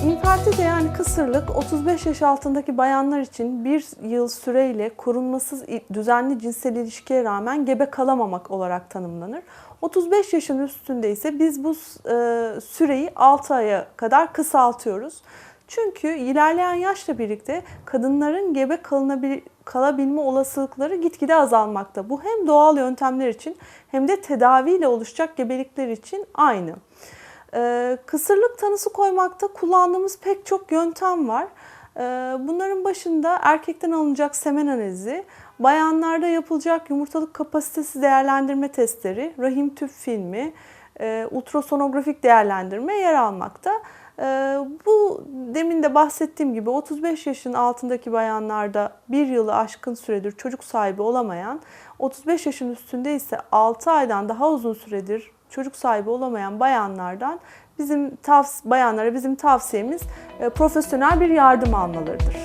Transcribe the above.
Şimdi kısırlık 35 yaş altındaki bayanlar için bir yıl süreyle korunmasız düzenli cinsel ilişkiye rağmen gebe kalamamak olarak tanımlanır. 35 yaşın üstünde ise biz bu e, süreyi 6 aya kadar kısaltıyoruz. Çünkü ilerleyen yaşla birlikte kadınların gebe kalınabil- kalabilme olasılıkları gitgide azalmakta. Bu hem doğal yöntemler için hem de tedaviyle oluşacak gebelikler için aynı. Ee, kısırlık tanısı koymakta kullandığımız pek çok yöntem var. Ee, bunların başında erkekten alınacak semen analizi, bayanlarda yapılacak yumurtalık kapasitesi değerlendirme testleri, rahim tüp filmi, e, ultrasonografik değerlendirme yer almakta. Ee, bu demin de bahsettiğim gibi 35 yaşın altındaki bayanlarda bir yılı aşkın süredir çocuk sahibi olamayan, 35 yaşın üstünde ise 6 aydan daha uzun süredir çocuk sahibi olamayan bayanlardan bizim tavs bayanlara bizim tavsiyemiz e, profesyonel bir yardım almalarıdır.